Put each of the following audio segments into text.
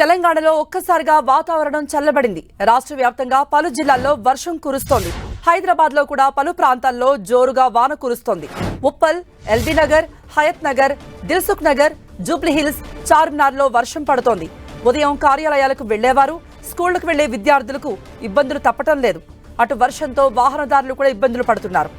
తెలంగాణలో ఒక్కసారిగా వాతావరణం చల్లబడింది. రాష్ట్ర వ్యాప్తంగా పలు జిల్లాల్లో వర్షం కురుస్తోంది. హైదరాబాద్లో కూడా పలు ప్రాంతాల్లో జోరుగా వాన కురుస్తోంది. ఉప్పల్ ఎల్బీ నగర్ హయత్ నగర్ దిల్సుఖ్ నగర్ జూబ్లీ హిల్స్ చార్మినార్లో వర్షం పడుతోంది. ఉదయం కార్యాలయాలకు వెళ్ళేవారు స్కూళ్ళకు వెళ్ళే విద్యార్థులకు ఇబ్బందులు తప్పటం లేదు. అటు వర్షంతో వాహనదారులు కూడా ఇబ్బందులు పడుతున్నారు.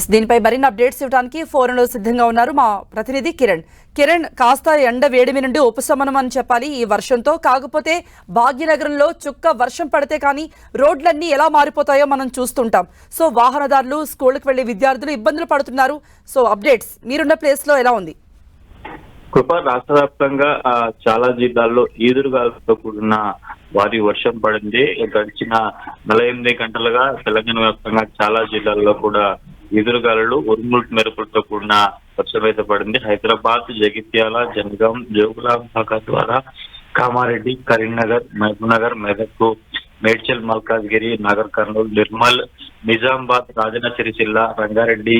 ఎస్ దీనిపై మరిన్ని అప్డేట్స్ ఇవ్వడానికి ఫోన్లో సిద్ధంగా ఉన్నారు మా ప్రతినిధి కిరణ్. కిరణ్ కాస్త ఎండ వేడిమి నుండి ఉపశమనం అని చెప్పాలి ఈ వర్షంతో. కాకపోతే భాగ్యనగరంలో చుక్క వర్షం పడితే కానీ రోడ్లన్నీ ఎలా మారిపోతాయో మనం చూస్తుంటాం. సో వాహనదారులు స్కూళ్ళకి వెళ్ళే విద్యార్థులు ఇబ్బందులు పడుతున్నారు. సో అప్డేట్స్ మీరున్న ప్లేస్లో ఎలా ఉంది? కృప రాష్ట్ర వ్యాప్తంగా చాలా జిల్లాల్లో ఈదురుగాలతో కూడిన భారీ వర్షం పడింది. గడిచిన నలభై ఎనిమిది గంటలుగా తెలంగాణ వ్యాప్తంగా చాలా జిల్లాల్లో కూడా ఈదురుగాలు ఉరుములు మెరుపులతో కూడిన వర్షమేత పడింది. హైదరాబాద్ జగిత్యాల జనగాం జోగులాం ద్వారా కామారెడ్డి కరీంనగర్ మహబూబ్ నగర్ మెదక్ మేడ్చల్ మల్కాజ్గిరి నగర్ కర్నూలు నిర్మల్ నిజామాబాద్ రాజన్న సిరిసిల్ల రంగారెడ్డి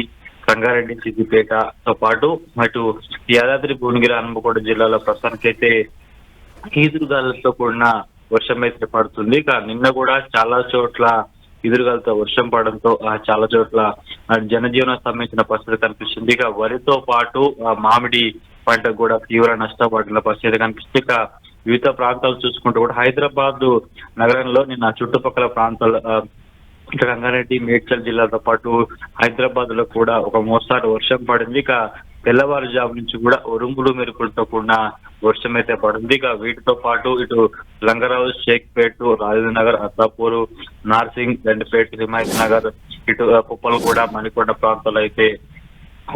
రంగారెడ్డి సిద్దిపేటతో పాటు అటు యాదాద్రి భువనగిరి హనుమకొండ జిల్లాలో ప్రస్తుతానికైతే ఈదురుగాలతో కూడిన వర్షం అయితే పడుతుంది. నిన్న కూడా చాలా చోట్ల ఎదురుగాలతో వర్షం పడడంతో ఆ చాలా చోట్ల జనజీవనం స్తంభించిన పరిస్థితి కనిపిస్తుంది. ఇక వరితో పాటు మామిడి పంటకు కూడా తీవ్ర నష్టపడిన పరిస్థితి కనిపిస్తుంది. ఇక వివిధ ప్రాంతాలు చూసుకుంటూ కూడా హైదరాబాద్ నగరంలో నిన్న చుట్టుపక్కల ప్రాంతాల ఆ, రంగారెడ్డి మేడ్చల్ జిల్లాతో పాటు హైదరాబాద్లో కూడా ఒక మోస్తారు వర్షం పడింది. ఇక తెల్లవారుజాము నుంచి కూడా ఉరుములు మెరుపులతో కూడిన వర్షం అయితే పడింది ఇక వీటితో పాటు ఇటు లంగరావు షేక్పేట్ రాజేంద్ర నగర్ అత్తాపూర్ నార్సింగ్ గండిపేట్ హిమాయత్ నగర్ ఇటు కుప్పలగూడ మణికొండ ప్రాంతాలు అయితే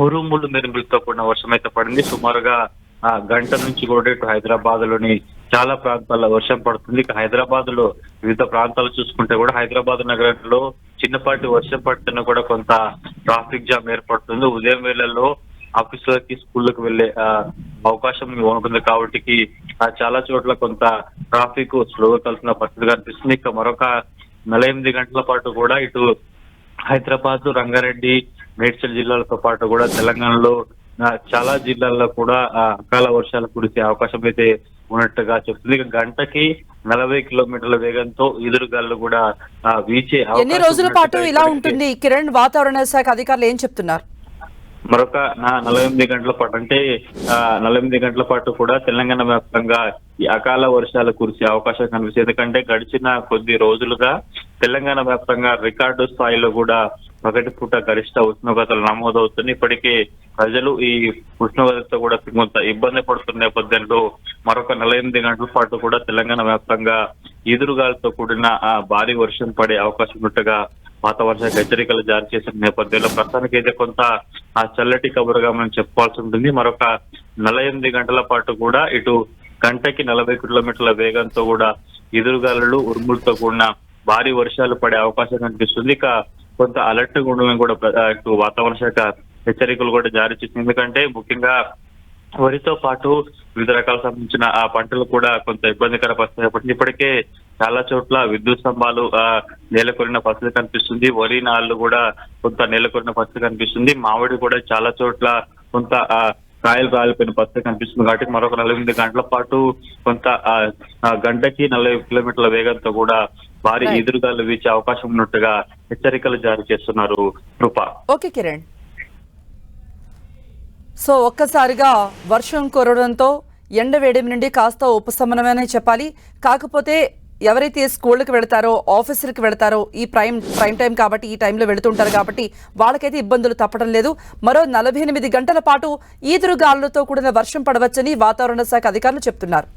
ఉరుములు మెరుపులతో కూడిన వర్షం అయితే పడింది. సుమారుగా ఆ గంట నుంచి కూడా ఇటు హైదరాబాద్లోని చాలా ప్రాంతాల్లో వర్షం పడుతుంది. ఇక హైదరాబాద్లో వివిధ ప్రాంతాలు చూసుకుంటే కూడా హైదరాబాద్ నగరంలో చిన్నపాటి వర్షం పడుతున్నా కూడా కొంత ట్రాఫిక్ జామ్ ఏర్పడుతుంది. ఉదయం వేళల్లో ఆఫీసులకి స్కూళ్ళకి వెళ్ళే అవకాశం ఉంటుంది కాబట్టి చాలా చోట్ల కొంత ట్రాఫిక్ స్లోగా కలిసిన పరిస్థితి కనిపిస్తుంది. ఇక మరొక నలభై ఎనిమిది గంటల పాటు కూడా ఇటు హైదరాబాద్ రంగారెడ్డి మేడ్చల్ జిల్లాలతో పాటు కూడా తెలంగాణలో చాలా జిల్లాల్లో కూడా అకాల వర్షాలు కురిసే అవకాశం అయితే ఉన్నట్టుగా చెప్తుంది. గంటకి నలభై కిలోమీటర్ల వేగంతో ఎదురుగాలు కూడా వీచే ఎన్ని రోజుల పాటు ఇలా ఉంటుంది? కిరణ్ వాతావరణ శాఖ అధికారులు ఏం చెప్తున్నారు? మరొక నా- నలభై ఎనిమిది గంటల పాటు అంటే ఆ, నలభై ఎనిమిది గంటల పాటు కూడా తెలంగాణ వ్యాప్తంగా ఈ అకాల వర్షాలు కురిసే అవకాశం కనిపిస్తుంది. ఎందుకంటే గడిచిన కొద్ది రోజులుగా తెలంగాణ వ్యాప్తంగా రికార్డు స్థాయిలో కూడా పగటి పూట గరిష్ట ఉష్ణోగ్రతలు నమోదవుతుంది ఇప్పటికే ప్రజలు ఈ ఉష్ణోగ్రతతో కూడా కొంత ఇబ్బంది పడుతున్న నేపథ్యంలో మరొక నలభై ఎనిమిది గంటల పాటు కూడా తెలంగాణ వ్యాప్తంగా ఎదురుగాలతో కూడిన ఆ భారీ వర్షం పడే అవకాశం ఉన్నట్టుగా వాతావరణ హెచ్చరికలు జారీ చేసిన నేపథ్యంలో ప్రస్తుతానికి అయితే కొంత ఆ చల్లటి కబురుగా మనం చెప్పుకోవాల్సి ఉంటుంది. మరొక నలభై ఎనిమిది గంటల పాటు కూడా ఇటు గంటకి నలభై కిలోమీటర్ల వేగంతో కూడా ఎదురుగాలు ఉరుములతో కూడిన భారీ వర్షాలు పడే అవకాశం కనిపిస్తుంది. ఇక కొంత అలర్ట్ ఉండడం కూడా ఇటు వాతావరణ శాఖ హెచ్చరికలు కూడా జారీ చేసింది. ఎందుకంటే ముఖ్యంగా వరితో పాటు వివిధ రకాల సంబంధించిన ఆ పంటలు కూడా కొంత ఇబ్బందికర పరిస్థితి ఇప్పటికే చాలా చోట్ల విద్యుత్ స్తంభాలు నేలకొరిన పరిస్థితి కనిపిస్తుంది. వరి నాళ్ళు కూడా కొంత నేలకొరిన పరిస్థితి కనిపిస్తుంది. మామిడి కూడా చాలా చోట్ల కొంత కాయలు కాలిపోయిన పరిస్థితి కనిపిస్తుంది. కాబట్టి మరొక నలభై గంటల పాటు కొంత గంటకి నలభై కిలోమీటర్ల వేగంతో కూడా భారీ. ఎదురుగాలు వీచే అవకాశం ఉన్నట్టుగా హెచ్చరికలు జారీ చేస్తున్నారు కృప. ఓకే కిరణ్. సో ఒక్కసారిగా వర్షం కురవడంతో ఎండ వేడిమి నుండి కాస్త ఉపశమనమనే చెప్పాలి. కాకపోతే ఎవరైతే స్కూళ్ళకి వెళ్తారో ఆఫీసులకు వెళ్తారో ఈ ప్రైమ్ ప్రైమ్ టైం కాబట్టి ఈ టైంలో వెళుతుంటారు కాబట్టి వాళ్ళకైతే ఇబ్బందులు తప్పడం లేదు. మరో నలభై ఎనిమిది గంటల పాటు ఈదురుగాలులతో కూడిన వర్షం పడవచ్చని వాతావరణ శాఖ అధికారులు చెప్తున్నారు.